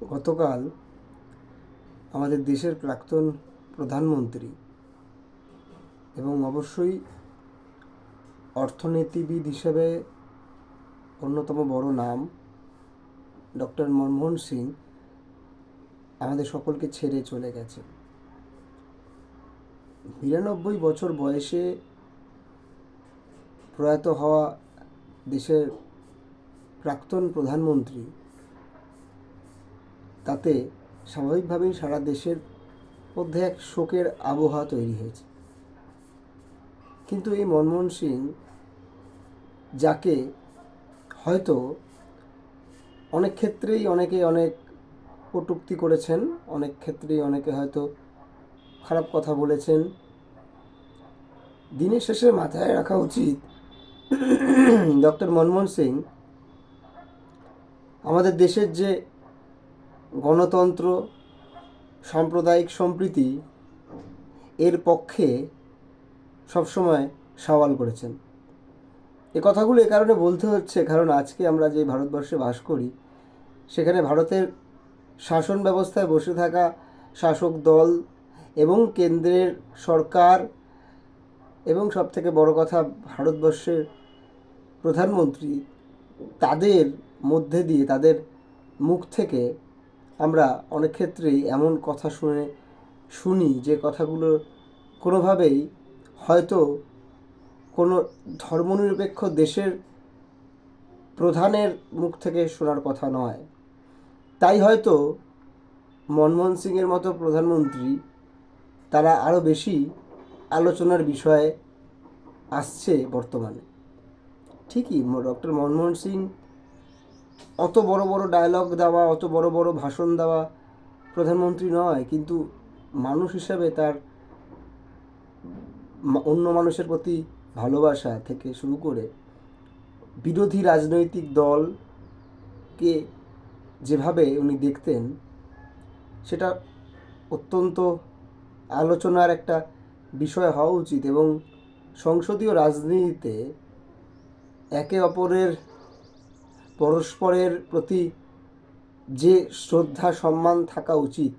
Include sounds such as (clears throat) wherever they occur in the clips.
গতকাল আমাদের দেশের প্রাক্তন প্রধানমন্ত্রী এবং অবশ্যই অর্থনীতিবিদ হিসেবে অন্যতম বড় নাম ডক্টর মনমোহন সিং আমাদের সকলকে ছেড়ে চলে গেছে বিরানব্বই বছর বয়সে প্রয়াত হওয়া দেশের প্রাক্তন প্রধানমন্ত্রী তাতে স্বাভাবিকভাবেই সারা দেশের মধ্যে এক শোকের আবহাওয়া তৈরি হয়েছে। কিন্তু এই মনমোহন সিং যাকে হয়তো অনেক ক্ষেত্রেই অনেকে অনেক কটূক্তি করেছেন, অনেক ক্ষেত্রেই অনেকে হয়তো খারাপ কথা বলেছেন। দিনের শেষে মাথায় রাখা উচিত (clears throat) ডক্টর মনমোহন সিং আমাদের দেশের যে গণতন্ত্র, সাম্প্রদায়িক সম্প্রীতি এর পক্ষে সবসময় সওয়াল করেছেন। এ কথাগুলো এ কারণে বলতে হচ্ছে, কারণ আজকে আমরা যে ভারতবর্ষে বাস করি, সেখানে ভারতের শাসন ব্যবস্থায় বসে থাকা শাসক দল এবং কেন্দ্রের সরকার এবং সবথেকে বড় কথা ভারতবর্ষের প্রধানমন্ত্রী, তাদের মধ্যে দিয়ে, তাদের মুখ থেকে আমরা অনেক ক্ষেত্রেই এমন কথা শুনে, শুনি যে কথাগুলো কোনোভাবেই হয়তো কোনো ধর্মনিরপেক্ষ দেশের প্রধানের মুখ থেকে শোনার কথা নয়। তাই হয়তো মনমোহন সিংয়ের মতো প্রধানমন্ত্রী তারা আরও বেশি আলোচনার বিষয়ে আসছে বর্তমানে। ঠিকই ডক্টর মনমোহন সিং অত বড় বড় ডায়লগ দেওয়া, অত বড় বড় ভাষণ দেওয়া প্রধানমন্ত্রী নয়, কিন্তু মানুষ হিসাবে তার অন্য মানুষের প্রতি ভালোবাসা থেকে শুরু করে বিরোধী রাজনৈতিক দলকে যেভাবে উনি দেখতেন, সেটা অত্যন্ত আলোচনার একটা বিষয় হওয়া উচিত এবং সংসদীয় রাজনীতিতে একে অপরের পরস্পরের প্রতি যে শ্রদ্ধা, সম্মান থাকা উচিত,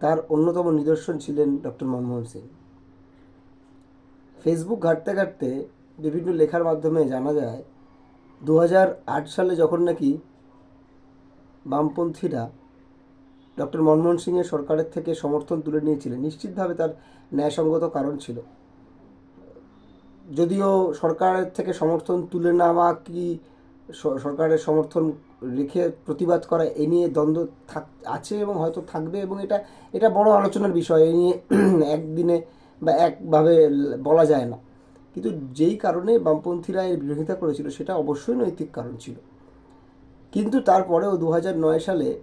তার অন্যতম নিদর্শন ছিলেন ডক্টর মনমোহন সিং। ফেসবুক ঘাঁটতে ঘাঁটতে বিভিন্ন লেখার মাধ্যমে জানা যায় দু সালে যখন নাকি বামপন্থীরা ডক্টর মনমোহন সিংয়ের সরকারের থেকে সমর্থন তুলে নিয়েছিলেন, নিশ্চিতভাবে তার ন্যায়সঙ্গত কারণ ছিল। যদিও সরকারের থেকে সমর্থন তুলে নেওয়া কি সরকারের সমর্থন রেখে প্রতিবাদ করা, এ নিয়ে দ্বন্দ্ব থাক আছে এবং হয়তো থাকবে এবং এটা এটা বড় আলোচনার বিষয়, এ নিয়ে (clears throat) একদিনে বা একভাবে বলা যায় না। কিন্তু যেই কারণে বামপন্থীরা এর বিরোধিতা করেছিল, সেটা অবশ্যই নৈতিক কারণ ছিল। কিন্তু তারপরেও দু নয় সালে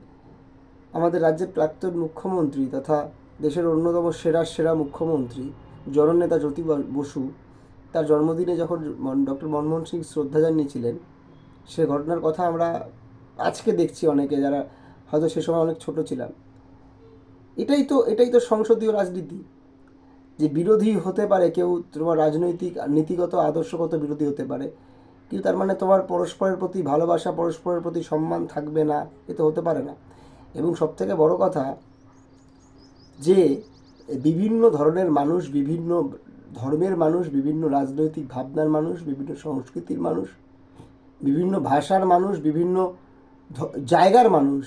আমাদের রাজ্যের প্রাক্তন মুখ্যমন্ত্রী তথা দেশের অন্যতম সেরা সেরা মুখ্যমন্ত্রী, জননেতা জ্যোতি বসু, তার জন্মদিনে যখন ডক্টর মনমোহন সিং শ্রদ্ধা জানিয়েছিলেন সে ঘটনার কথা আমরা আজকে দেখছি অনেকে যারা হয়তো সে সময় অনেক ছোট ছিলাম। এটাই তো এটাই তো সংসদীয় রাজনীতি। যে বিরোধী হতে পারে, কেউ তোমার রাজনৈতিক নীতিগত, আদর্শগত বিরোধী হতে পারে, কিন্তু তার মানে তোমার পরস্পরের প্রতি ভালোবাসা, পরস্পরের প্রতি সম্মান থাকবে না, এ তো হতে পারে না। এবং সবথেকে বড় কথা, যে বিভিন্ন ধরনের মানুষ, বিভিন্ন ধর্মের মানুষ, বিভিন্ন রাজনৈতিক ভাবনার মানুষ, বিভিন্ন সংস্কৃতির মানুষ বিভিন্ন ভাষার মানুষ, বিভিন্ন জায়গার মানুষ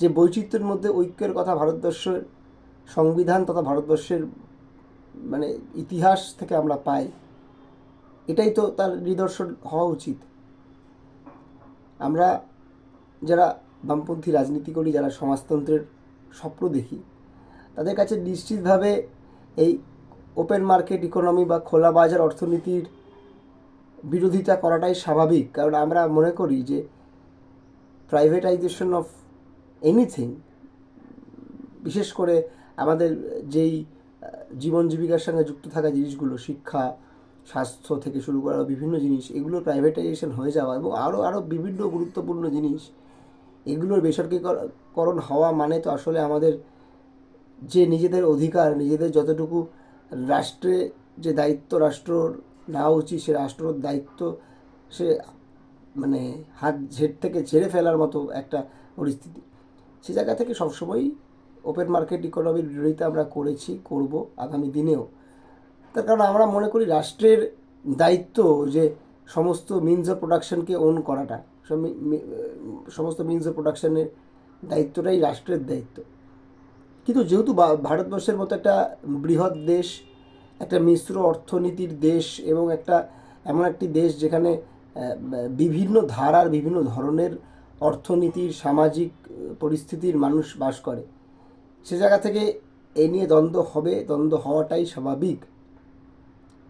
যে বৈচিত্র্যের মধ্যে ঐক্যের কথা ভারতবর্ষের সংবিধান তথা ভারতবর্ষের মানে ইতিহাস থেকে আমরা পাই, এটাই তো তার নিদর্শন হওয়া উচিত। আমরা যারা বামপন্থী রাজনীতি করি যারা সমাজতন্ত্রের স্বপ্ন দেখি, তাদের কাছে নিশ্চিতভাবে এই ওপেন মার্কেট ইকোনমি বা খোলা বাজার অর্থনীতির বিরোধিতা করাটাই স্বাভাবিক। কারণ আমরা মনে করি যে প্রাইভেটাইজেশন অফ এনিথিং বিশেষ করে আমাদের যেই জীবন জীবিকার সঙ্গে যুক্ত থাকা জিনিসগুলো, শিক্ষা, স্বাস্থ্য থেকে শুরু করা বিভিন্ন জিনিস এগুলো প্রাইভেটাইজেশন হয়ে যাওয়া এবং আরও আরও বিভিন্ন গুরুত্বপূর্ণ জিনিস, এগুলোর বেসরকারিকরণ হওয়া মানে তো আসলে আমাদের যে নিজেদের অধিকার, নিজেদের যতটুকু রাষ্ট্রে যে দায়িত্ব, রাষ্ট্রর নেওয়া উচিত সে রাষ্ট্রর দায়িত্ব সে মানে হাত ঝেট থেকে ছেড়ে ফেলার মতো একটা পরিস্থিতি। সে জায়গা থেকে সবসময়ই ওপেন মার্কেট ইকোনমির বিরোধিতা আমরা করেছি, করব আগামী দিনেও। তার কারণ আমরা মনে করি রাষ্ট্রের দায়িত্ব যে সমস্ত মিনস অফ প্রোডাকশনকে ওন করাটা সমস্ত মিনস অফ প্রোডাকশনের দায়িত্বটাই রাষ্ট্রের দায়িত্ব। কিন্তু যেহেতু ভারতবর্ষের মতো একটা বৃহৎ দেশ একটা মিশ্র অর্থনীতির দেশ এবং একটা এমন একটি দেশ যেখানে বিভিন্ন ধারার বিভিন্ন ধরনের অর্থনীতির, সামাজিক পরিস্থিতির মানুষ বাস করে। সে জায়গা থেকে এ নিয়ে দ্বন্দ্ব হবে, দ্বন্দ্ব হওয়াটাই স্বাভাবিক।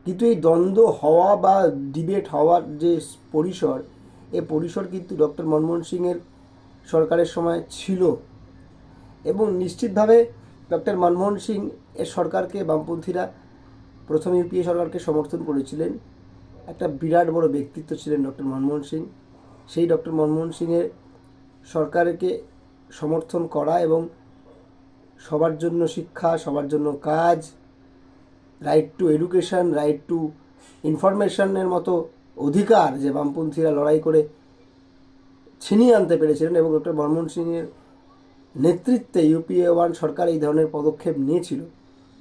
কিন্তু এই দ্বন্দ্ব হওয়া বা ডিবেট হওয়ার যে পরিসর, এ পরিসর কিন্তু ডক্টর মনমোহন সিংয়ের সরকারের সময় ছিল। এবং নিশ্চিতভাবে ডক্টর মনমোহন সিং এর সরকারকে বামপন্থীরা প্রথম ইউপিএ সরকারকে সমর্থন করেছিলেন একটা বিরাট বড় ব্যক্তিত্ব ছিলেন ডক্টর মনমোহন সিং। সেই ডক্টর মনমোহন সিংয়ের সরকারকে সমর্থন করা এবং সবার জন্য শিক্ষা, সবার জন্য কাজ right to education right to ইনফরমেশনের মতো অধিকার যে বামপন্থীরা লড়াই করে ছিনিয়ে আনতে পেরেছিলেন এবং ডক্টর মনমোহন সিংয়ের নেতৃত্বে ইউপিএ ওয়ান সরকার এই ধরনের পদক্ষেপ নিয়েছিল।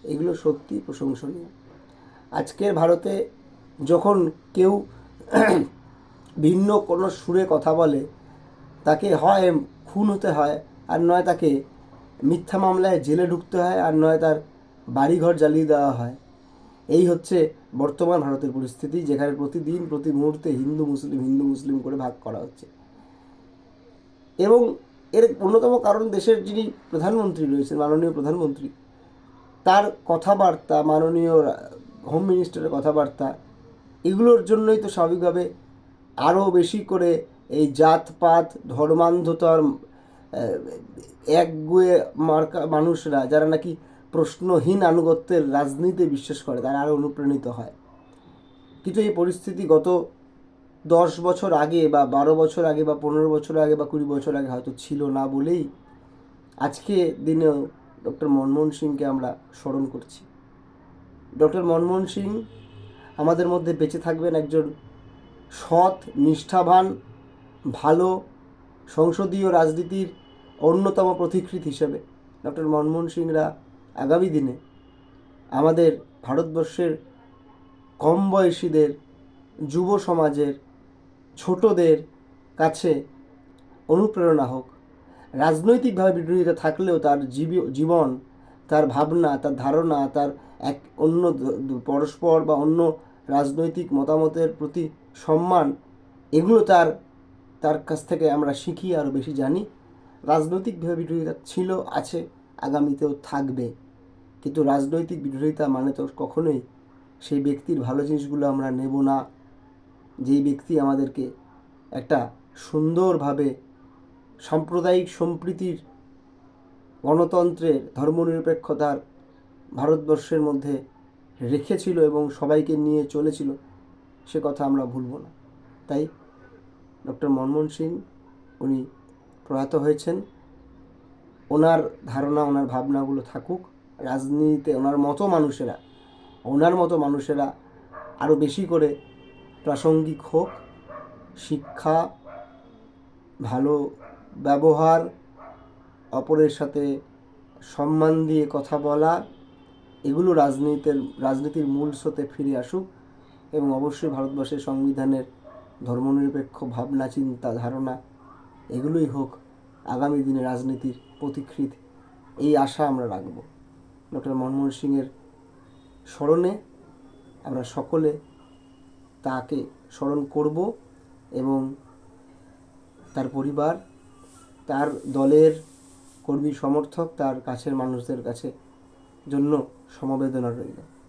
এগুলো সত্যি প্রশংসনীয়। আজকের ভারতে যখন কেউ ভিন্ন কোনো সুরে কথা বলে, তাকে হয় খুন হতে হয়, আর নয় তাকে মিথ্যা মামলায় জেলে ঢুকতে হয়, আর নয় তার বাড়িঘর জ্বালিয়ে দেওয়া হয়। এই হচ্ছে বর্তমান ভারতের পরিস্থিতি, যেখানে প্রতিদিন, প্রতি মুহূর্তে হিন্দু, মুসলিম হিন্দু, মুসলিম করে ভাগ করা হচ্ছে। এবং এর অন্যতম কারণ দেশের যিনি প্রধানমন্ত্রী রয়েছেন, মাননীয় প্রধানমন্ত্রী, তার কথাবার্তা মাননীয় হোম মিনিস্টারের কথাবার্তা, এগুলোর জন্যই তো স্বাভাবিকভাবে আরও বেশি করে এই জাতপাত, ধর্মান্ধতার একগুয়ে মার্কা মানুষরা, যারা নাকি প্রশ্নহীন আনুগত্যের রাজনীতিতে বিশ্বাস করে, তারা আরও অনুপ্রাণিত হয়। কিন্তু এই পরিস্থিতি গত দশ বছর আগে বা বারো বছর আগে বা পনেরো বছর আগে বা কুড়ি বছর আগে হয়তো ছিল না বলেই আজকে দিনেও ডক্টর মনমোহন সিংকে আমরা স্মরণ করছি। ডক্টর মনমোহন সিং, আমাদের মধ্যে বেঁচে থাকবেন একজন সৎ, নিষ্ঠাবান, ভালো, সংসদীয় রাজনীতির অন্যতম প্রতিকৃত হিসেবে ডক্টর মনমোহন সিংরা আগামী দিনে আমাদের ভারতবর্ষের কম বয়সীদের, যুব সমাজের ছোটদের কাছে অনুপ্রেরণা হোক। রাজনৈতিকভাবে বিরোধিতা থাকলেও তার জীবী- জীবন তার ভাবনা, তার ধারণা, তার এক অন্য পরস্পর বা অন্য রাজনৈতিক মতামতের প্রতি সম্মান, এগুলো তার তার কাছ থেকে আমরা শিখি, আরও বেশি জানি। রাজনৈতিকভাবে বিরোধিতা ছিল, আছে, আগামীতেও থাকবে। কিন্তু রাজনৈতিক বিরোধিতা মানে তো কখনোই সেই ব্যক্তির ভালো জিনিসগুলো আমরা নেব না। যেই ব্যক্তি আমাদেরকে একটা সুন্দরভাবে সাম্প্রদায়িক সম্প্রীতির গণতন্ত্রের ধর্মনিরপেক্ষতার ভারতবর্ষের মধ্যে রেখেছিল এবং সবাইকে নিয়ে চলেছিল, সে কথা আমরা ভুলব না। তাই ডক্টর মনমোহন সিং উনি প্রয়াত হয়েছেন। ওনার ধারণা, ওনার ভাবনাগুলো থাকুক। রাজনীতিতে ওনার মতো মানুষেরা, ওনার মতো মানুষেরা আরও বেশি করে প্রাসঙ্গিক হোক, শিক্ষা, ভালো ব্যবহার অপরের সাথে সম্মান দিয়ে কথা বলা, এগুলো রাজনীতির রাজনীতির মূল স্রোতে ফিরে আসুক এবং অবশ্যই ভারতবর্ষের সংবিধানের ধর্মনিরপেক্ষ ভাবনা, চিন্তা, ধারণা, এগুলোই হোক আগামী দিনে রাজনীতির পথিকৃৎ, এই আশা আমরা রাখব। ডক্টর মনমোহন সিংয়ের স্মরণে আমরা সকলে তাকে স্মরণ করব এবং তার পরিবার, তার দলের কর্মী সমর্থক তার কাছের মানুষদের কাছে জন্য সমবেদনা রইল।